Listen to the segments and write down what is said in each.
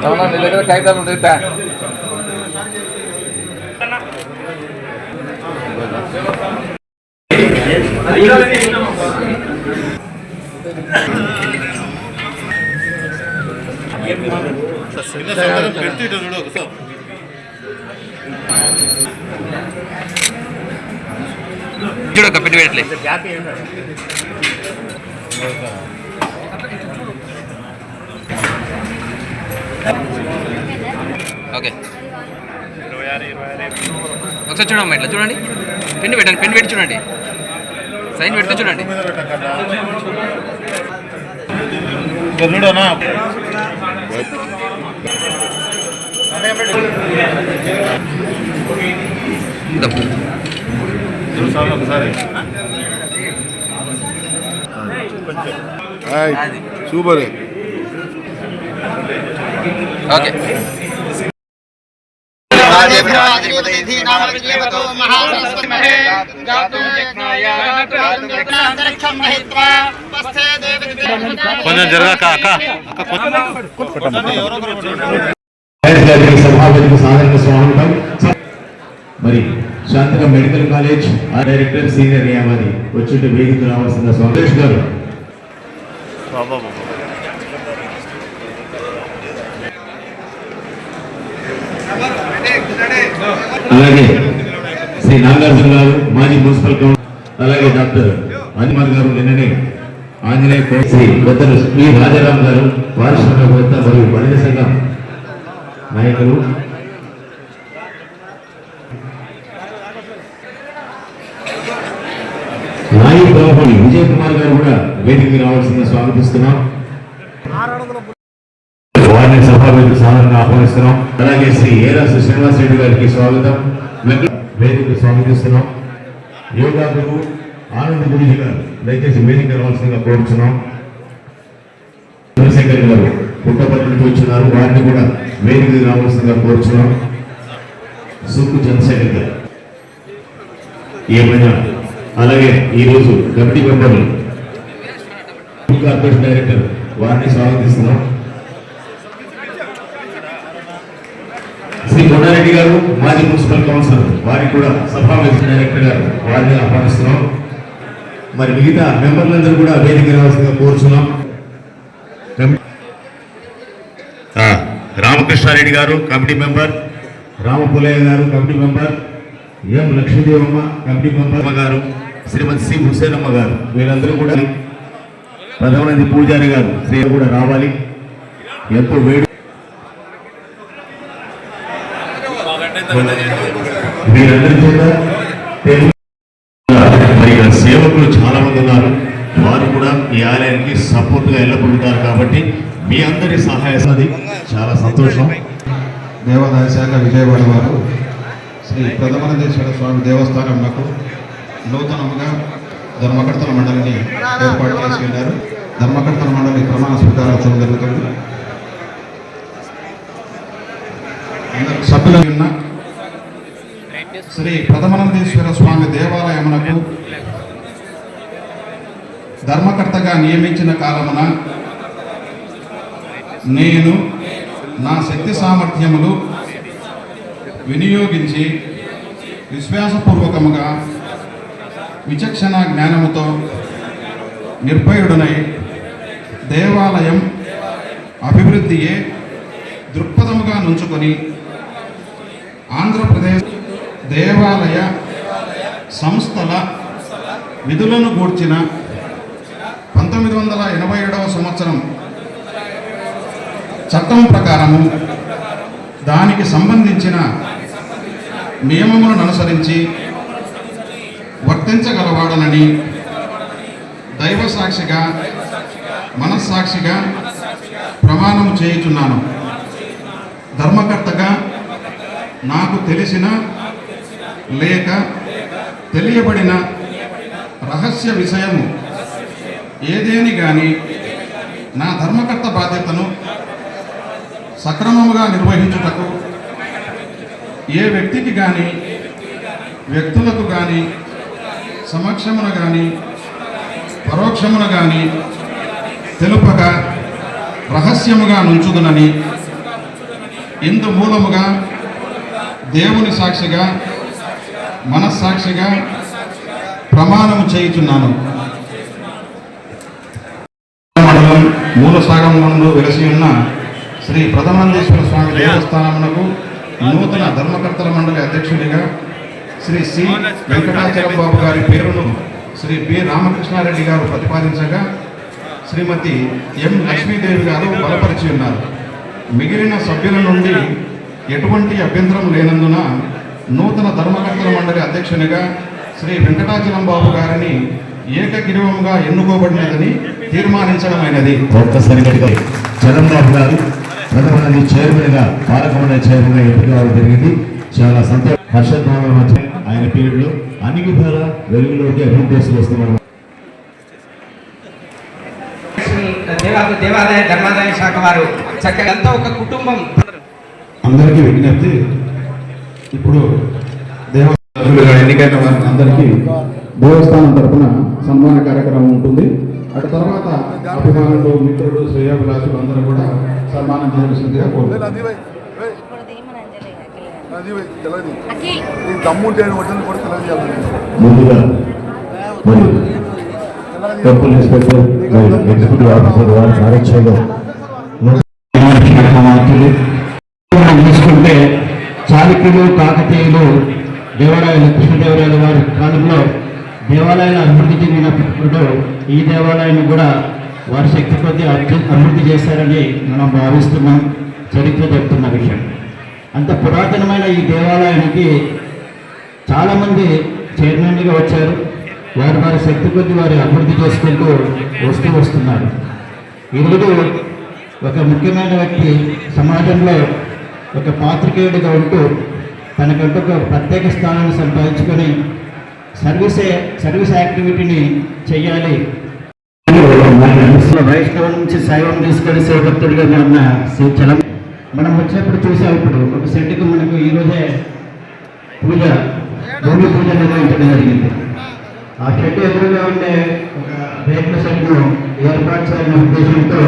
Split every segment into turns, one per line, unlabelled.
అవునా నీ దగ్గర కాగితాలు ఉంటాయి తా. చూడక్క పెట్టి పెట్టలే ఓకే ఒకసారి చూడమ్మా ఇట్లా చూడండి? పెన్ను పెట్టండి పెన్ను పెట్టి చూడండి. సైన్ పెడితే చూడండి.
చూడనా?
ఇదో.
ఒకసారి సూపర్
ఓకే
కొంచెం జరగాక అక్క
వైఎస్ గారికి సభాపతికి సాధారణ స్వాగతం మరి శాంతక మెడికల్ కాలేజ్ ఆ డైరెక్టర్ సీనియర్ న్యాయవాది వచ్చి వేదిక రావాల్సిన స్వామేష్ గారు. అలాగే శ్రీ నాగార్జున గారు మాజీ మున్సిపల్ కౌన్సిలర్ అలాగే డాక్టర్ హనుమాన్ గారు నిన్ననే ఆంజనేయ కో- శ్రీ పెద్దలు శ్రీ రాజారాం గారు పారిశ్రామికవేత్త మరియు వనిత సంఘం నాయకులు నాయి బాబుని విజయ్ కుమార్ గారు కూడా వేదికకి రావాల్సిందిగా స్వాగతిస్తున్నాం. వారిని సభావేదిక సాధారణ ఆహ్వానిస్తున్నాం. అలాగే శ్రీ ఏరాసు శ్రీనివాస్ రెడ్డి గారికి స్వాగతం. వేదిక స్వాగతిస్తున్నాం. యోగా గురువు ఆనంద్ గురుజీ గారు దయచేసి వేదిక రావాల్సిందిగా కోరుతున్నాం చంద్రశేఖర్ గారు పుట్టపల్లి నుంచి వచ్చినారు. వారిని కూడా వేదికకి రావాల్సిందిగా కోరుతున్నాం సుక్కు చంద్రశేఖర్ గారు ఏమైనా అలాగే ఈరోజు కమిటీ మెంబర్లు కార్పొరేషన్ డైరెక్టర్ వారిని స్వాగతిస్తున్నాం. శ్రీ కొండారెడ్డి గారు మాజీ మున్సిపల్ కౌన్సిలర్ వారికి కూడా సభావేశ డైరెక్టర్ గారు వారిని ఆహ్వానిస్తున్నాం. మరి మిగతా మెంబర్లందరూ కూడా వేదిక రావాల్సిందిగా కోరుచున్నాం. కమి- రామకృష్ణారెడ్డి గారు కమిటీ మెంబర్. రామపులయ్య గారు committee member.
M Lakshmidevamma committee member గారు శ్రీమతి సి. హుసేనమ్మ గారు వీరందరూ కూడా ప్రధానమంత్రి పూజారి గారు శ్రీ కూడా రావాలి. ఎంతో వేడి వీరందరి చేత మరి సేవకులు చాలా మంది ఉన్నారు. వారు కూడా ఈ ఆలయానికి సపోర్ట్గా ఎల్లప్పుడు కాబట్టి మీ అందరి సహాయ. చాలా సంతోషం.
దేవాదాయ శాఖ విజయవాడ వారు శ్రీ ప్రథమానందేశ్వర స్వామి దేవస్థానంకు నూతనముగా ధర్మకర్తల మండలిని ఏర్పాటు చేసి ఉన్నారు. ధర్మకర్తల మండలి ప్రమాణ స్వీకారోత్సవం జరుగుతుంది. అందరు సభ్యులు ఉన్న శ్రీ ప్రథమానందేశ్వర స్వామి దేవాలయమునకు ధర్మకర్తగా నియమించిన కాలమున నేను నా శక్తి సామర్థ్యములు వినియోగించి విశ్వాసపూర్వకముగా విచక్షణ జ్ఞానముతో నిర్భయుడనై దేవాలయం అభివృద్ధియే దృక్పథముగా నుంచుకొని ఆంధ్రప్రదేశ్ దేవాలయ సంస్థల విధులను గూర్చిన పంతొమ్మిది వందల ఎనభై ఏడవ సంవత్సరం చట్టం ప్రకారము దానికి సంబంధించిన నియమములను అనుసరించి వర్తించగలవాడనని దైవ సాక్షిగా మనస్సాక్షిగా ప్రమాణం చేయుచున్నాను. ధర్మకర్తగా నాకు తెలిసిన లేక తెలియబడిన రహస్య విషయము ఏదేని కానీ నా ధర్మకర్త బాధ్యతను సక్రమముగా నిర్వహించుటకు ఏ వ్యక్తికి కానీ వ్యక్తులకు కానీ సమక్షమున కానీ పరోక్షమున కానీ తెలుపక రహస్యముగా నుంచుదునని ఇందు మూలముగా దేవుని సాక్షిగా మనస్సాక్షిగా ప్రమాణము చేయుచున్నాను. మండలం మూల సాగం వెలసి ఉన్న శ్రీ ప్రథమానందేశ్వర స్వామి దేవస్థానమునకు నూతన ధర్మకర్తల మండలి అధ్యక్షుడిగా శ్రీ సి. వెంకటాచలం బాబు గారి పేరును శ్రీ బి. రామకృష్ణారెడ్డి గారు ప్రతిపాదించగా శ్రీమతి ఎం. లక్ష్మీదేవి గారు బలపరిచి ఉన్నారు. మిగిలిన సభ్యుల నుండి ఎటువంటి అభ్యంతరం లేనందున నూతన ధర్మకర్తల మండలి అధ్యక్షునిగా శ్రీ వెంకటాచలం బాబు గారిని ఏకగిరివంగా ఎన్నుకోబడినదని తీర్మానించడమైనది.
ఒక్కసారి చరణ్ బాబు గారు ప్రథమ చైర్మన్గా పాలక మండలి చైర్మన్గా ఎంపిక కావడం జరిగింది. చాలా సంతోషం. హర్షద్వారాల మధ్య ఆయన పీరియడ్లో అన్ని విధాల వెలుగులోకి అభివృద్ధి తీసుకొస్తున్నాం
శ్రీ దేవా దేవాదాయ ధర్మాదాయ శాఖ వారు చక్కగా ఒక కుటుంబం.
అందరికీ విజ్ఞప్తి ఇప్పుడు ఎన్నికైన వారికి అందరికీ దేవస్థానం తరపున సన్మాన కార్యక్రమం ఉంటుంది. అటు తర్వాత అభిమానులు మిత్రులు శ్రేయాభిలాషులు అందరూ కూడా సన్మానం
తెలియజేయాలి
ముందుగా టెంపుల్ ఇన్స్పెక్టర్ ఎగ్జిక్యూటివ్ ఆఫీసర్ వారి చూసుకుంటే చాళుక్యులు కాకతీయులు దేవాలయాలు కృష్ణదేవరాయల వారి కాలంలో దేవాలయాలు అభివృద్ధి చెందినప్పుడు ఈ దేవాలయాన్ని కూడా వారి శక్తి కొద్దీ అభి- అభివృద్ధి చేశారని మనం భావిస్తున్నాం. చరిత్ర చెప్తున్న విషయం. అంత పురాతనమైన ఈ దేవాలయానికి చాలామంది చైర్మన్గా వచ్చారు. వారు వారి శక్తి కొద్ది వారి అభివృద్ధి చేసుకుంటూ వస్తూ వస్తున్నారు. ఈరోజు ఒక ముఖ్యమైన వ్యక్తి సమాజంలో ఒక పాత్రికేయుడిగా ఉంటూ తనకంటూ ఒక ప్రత్యేక స్థానాన్ని సంపాదించుకొని సర్వీసే సర్వీస్ యాక్టివిటీని చెయ్యాలి. వైష్ణవం నుంచి శైవం తీసుకొని శివభక్తుడిగా ఉన్న చలం మనం వచ్చినప్పుడు చూసాం ఇప్పుడు ఒక సెట్కి మనకు ఈరోజే పూజ భూమి పూజ నిర్వహించడం జరిగింది. ఆ షెడ్ ఎదురుగా ఉండే ఒక రేట్ల షెడ్ను ఏర్పాటు చేయాలనే ఉద్దేశంతో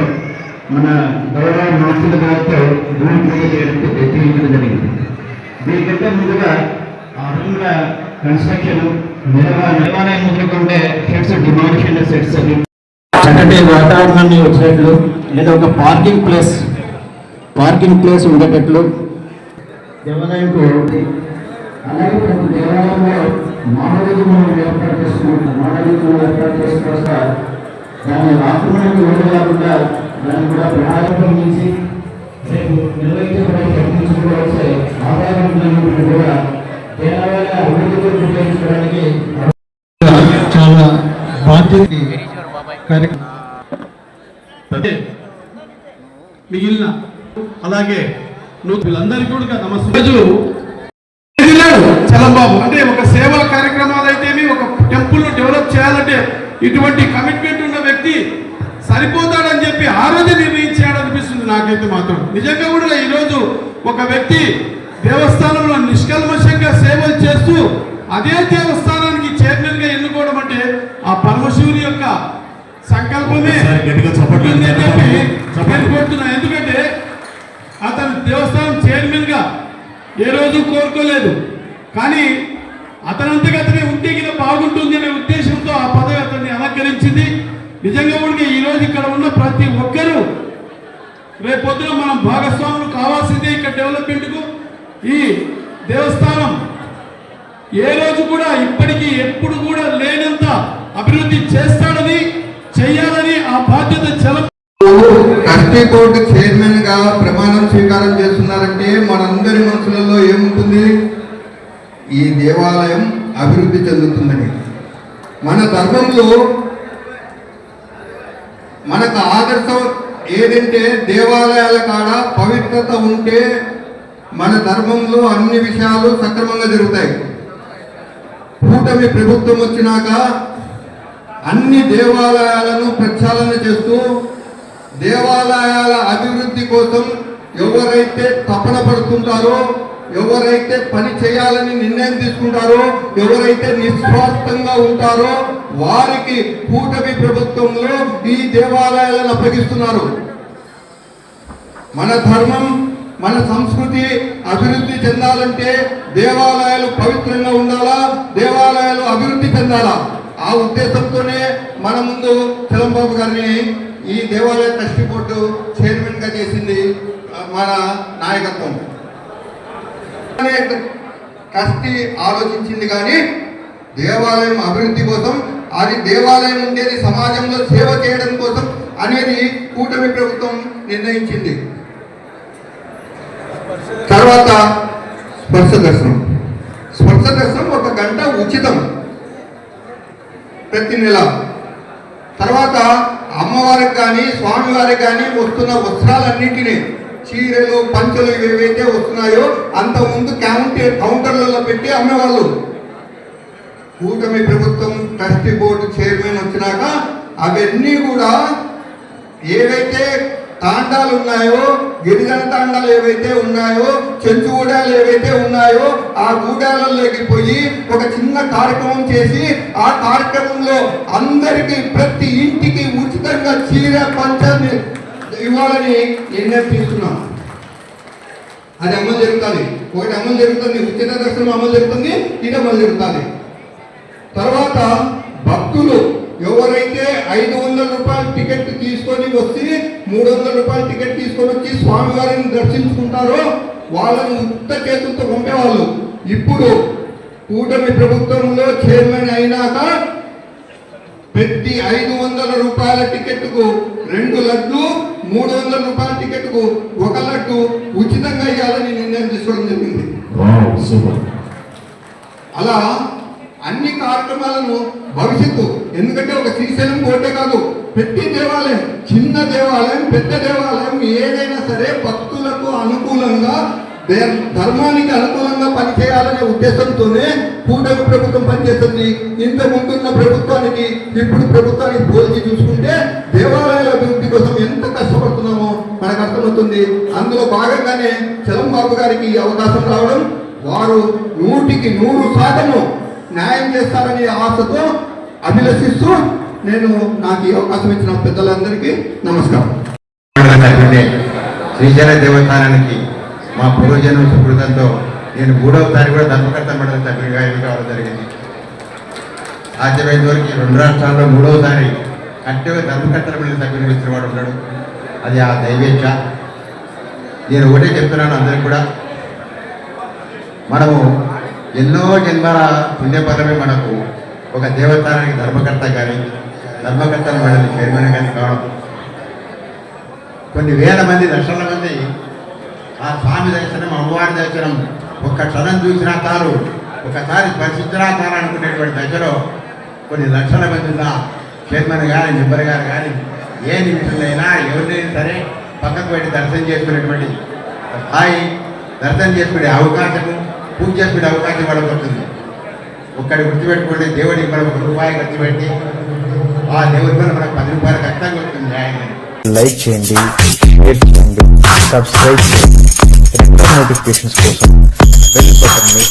మన గౌరవ మంత్రుల గారితో భూమి పూజ చేయడం జరిగింది. దీనికంటే ముందుగా ఆ రూమ్ల కన్స్ట్రక్షన్ నిర్మాణం డిమాలిషన్ సెట్స్ చక్కటి వాతావరణాన్ని వచ్చేట్లు లేదా ఒక పార్కింగ్ ప్లేస్ పార్కింగ్ ప్లేస్ ఉండేటట్లు. దేవాలయంకు అలాగే ప్రతి దేవాలయంలో మానవుడికి మనం ఏర్పాటు మానవుడికి మనం ఏర్పాటు చేసుకొస్తా దాన్ని ఆక్రమణకు కూడా ప్రణాళించి రేపు నిర్వహించబడే ప్రకటించుకోవాల్సే ఆదాయం కూడా దేవాలయ అభివృద్ధికి ఉపయోగించడానికి
చాలా బాధ్యత కార్యక్రమం
అదే మిగిలిన అలాగే నువ్వు వీళ్ళందరికీ కూడా వెళ్ళాడు చలంబాబు అంటే ఒక సేవా కార్యక్రమాలు అయితేమి ఒక టెంపుల్ డెవలప్ చేయాలంటే ఇటువంటి కమిట్మెంట్ ఉన్న వ్యక్తి సరిపోతాడని చెప్పి ఆ రోజు నిర్ణయించాడు అనిపిస్తుంది నాకైతే మాత్రం. నిజంగా కూడా ఈరోజు ఒక వ్యక్తి దేవస్థానంలో నిష్కల్మషంగా సేవలు చేస్తూ అదే దేవస్థానానికి చైర్మన్గా ఎన్నుకోవడం అంటే ఆ నేను కోరుతున్నా ఎందుకంటే అతను దేవస్థానం చైర్మన్గా ఏ రోజు కోరుకోలేదు. కానీ అతనంతగా అతనే ఉంటే గిన బాగుంటుంది అనే ఉద్దేశంతో ఆ పదవి అతన్ని అలంకరించింది. నిజంగా కూడా ఈ రోజు ఇక్కడ ఉన్న ప్రతి ఒక్కరూ రేపొద్దున మనం భాగస్వాములు కావాల్సిందే ఇక్కడ డెవలప్మెంట్కు. ఈ దేవస్థానం ఏ రోజు కూడా ఇప్పటికీ ఎప్పుడు కూడా లేనంత అభివృద్ధి చేస్తాడని చేయాలని ఆ బాధ్యత చల
ట్రస్టీ బోర్డు చైర్మన్గా ప్రమాణం స్వీకారం చేస్తున్నారంటే మనందరి మనసులలో ఏముంటుంది? ఈ దేవాలయం అభివృద్ధి చెందుతుందని. మన ధర్మంలో మనకు ఆదర్శం ఏదంటే దేవాలయాల కాడ పవిత్రత ఉంటే మన ధర్మంలో అన్ని విషయాలు సక్రమంగా జరుగుతాయి. కూటమి ప్రభుత్వం వచ్చినాక అన్ని దేవాలయాలను ప్రక్షాళన చేస్తూ దేవాలయాల అభివృద్ధి కోసం ఎవరైతే తపన పడుతుంటారో ఎవరైతే పని చేయాలని నిర్ణయం తీసుకుంటారో ఎవరైతే నిస్వార్థంగా ఉంటారో వారికి కూటమి ప్రభుత్వంలో ఈ దేవాలయాలను అప్పగిస్తున్నారు. మన ధర్మం మన సంస్కృతి అభివృద్ధి చెందాలంటే దేవాలయాలు పవిత్రంగా ఉండాలా? దేవాలయాలు అభివృద్ధి చెందాలా? ఆ ఉద్దేశంతోనే మన ముందు చిలంబాబు గారిని ఈ దేవాలయ ట్రస్టీ బోర్డు చైర్మన్గా చేసింది మన నాయకత్వం. ట్రస్టీ ఆలోచించింది కానీ దేవాలయం అభివృద్ధి కోసం అది దేవాలయం ఉండేది సమాజంలో సేవ చేయడం కోసం అనేది కూటమి ప్రభుత్వం నిర్ణయించింది. తర్వాత స్పర్శ దర్శనం. స్పర్శ దర్శనం ఒక గంట ఉచితం. ప్రతి నెల. తర్వాత అమ్మవారికి కానీ స్వామివారికి కానీ వస్తున్న వస్త్రాలన్నింటినీ చీరలు పంచలు ఏవైతే వస్తున్నాయో అంతకుముందు కౌంటర్ కౌంటర్లలో పెట్టి అమ్మేవాళ్ళు. కూటమి ప్రభుత్వం ట్రస్టీ బోర్డు చైర్మన్ వచ్చినాక అవన్నీ కూడా ఏవైతే తాండాలు ఉన్నాయో గిరిజన తాండాలు ఏవైతే ఉన్నాయో చెంచు గూడాలు ఏవైతే ఉన్నాయో ఆ గూడాలలోకి పోయి ఒక చిన్న కార్యక్రమం చేసి ఆ కార్యక్రమంలో అందరికీ ప్రతి ఇంటికి ఉచితంగా చీర పంచాన్ని ఇవ్వాలని నిర్ణయం తీసుకున్నాం అది అమలు జరుగుతుంది. ఒకటి అమలు జరుగుతుంది. ఉచిత దర్శనం అమలు జరుగుతుంది. ఇది అమలు జరుగుతుంది. తర్వాత భక్తులు ఎవరైతే ఐదు వందల రూపాయల టికెట్ తీసుకొని వచ్చి మూడు వందల రూపాయల టికెట్ తీసుకొని వచ్చి స్వామివారిని దర్శించుకుంటారో వాళ్ళని ఉత్త చేతులతో పంపేవాళ్ళు. ఇప్పుడు కూటమి ప్రభుత్వంలో చైర్మన్ అయినాక ప్రతి ఐదు వందల రూపాయల టికెట్కు రెండు లడ్లు మూడు వందల రూపాయల టికెట్కు ఒక లడ్డు ఉచితంగా ఇవ్వాలని నిర్ణయం తీసుకోవడం జరిగింది. అలా అన్ని కార్యక్రమాలను భవిష్యత్తు. ఎందుకంటే ఒక శ్రీశైలం కోటే కాదు ప్రతి దేవాలయం చిన్న దేవాలయం పెద్ద దేవాలయం ఏదైనా సరే భక్తులకు అనుకూలంగా ధర్మానికి అనుకూలంగా పనిచేయాలనే ఉద్దేశంతోనే కూటమి ప్రభుత్వం పనిచేస్తుంది. ఇంత ముందున్న ప్రభుత్వానికి ఇప్పుడు ప్రభుత్వానికి పోల్చి చూసుకుంటే దేవాలయాల అభివృద్ధి కోసం ఎంత కష్టపడుతున్నామో మనకు అర్థమవుతుంది. అందులో భాగంగానే చలం బాబు గారికి అవకాశం రావడం వారు నూటికి నూరు శాతము న్యాయం చేస్తారనే ఆశతో అభిలషిస్తూ నేను నాకు ఈ అవకాశం ఇచ్చిన పెద్దలందరికీ నమస్కారం.
శ్రీశైల దేవస్థానానికి మా పూర్వజన్మ సుకృతంతో నేను మూడవసారి కూడా ధర్మకర్త మండలి సభ్యుడిగా ఎన్నుకోవడం జరిగింది. సాధ్యమైన వరకు రెండు రాష్ట్రాల్లో మూడవసారి కట్టెగా ధర్మకర్తల మండలి సభ్యుడిగా ఇచ్చినవాడు ఉన్నాడు. అది ఆ దైవేచ్ఛ. నేను ఒకటే చెప్తున్నాను అందరికి కూడా. మనము
ఎన్నో జన్మల పుణ్యపదమే మనకు ఒక దేవస్థానానికి ధర్మకర్త కానీ ధర్మకర్తలు మండలి చైర్మన్ కానీ కావడం. కొన్ని వేల మంది లక్షల మంది ఆ స్వామి దర్శనం అమ్మవారి దర్శనం ఒక్క క్షణం చూసినా తాను ఒకసారి స్పర్శించినా తాను అనుకునేటువంటి దశలో కొన్ని లక్షల మంది ఉన్న చైర్మన్ కానీ మెంబర్ గారు కానీ ఏ నిమిషంలో ఎవరినైనా సరే పక్కకు పెట్టి దర్శనం చేసుకునేటువంటి స్థాయి దర్శనం చేసుకునే అవకాశము పూజ చేసుకునే అవకాశం వాళ్ళకి వస్తుంది ఒక్కడి గుర్తుపెట్టుకోండి దేవుడికి మనం ఒక రూపాయి ఖర్చు పెట్టి ఆ దేవుడి వల్ల మనకు పది రూపాయలు ఖచ్చితంగా వస్తుంది ఆయన
లైక్ చేయండి షేర్ చేయండి సబ్స్క్రైబ్ చేయండి. నోటిఫికేషన్స్ కోసం బెల్ బటన్ని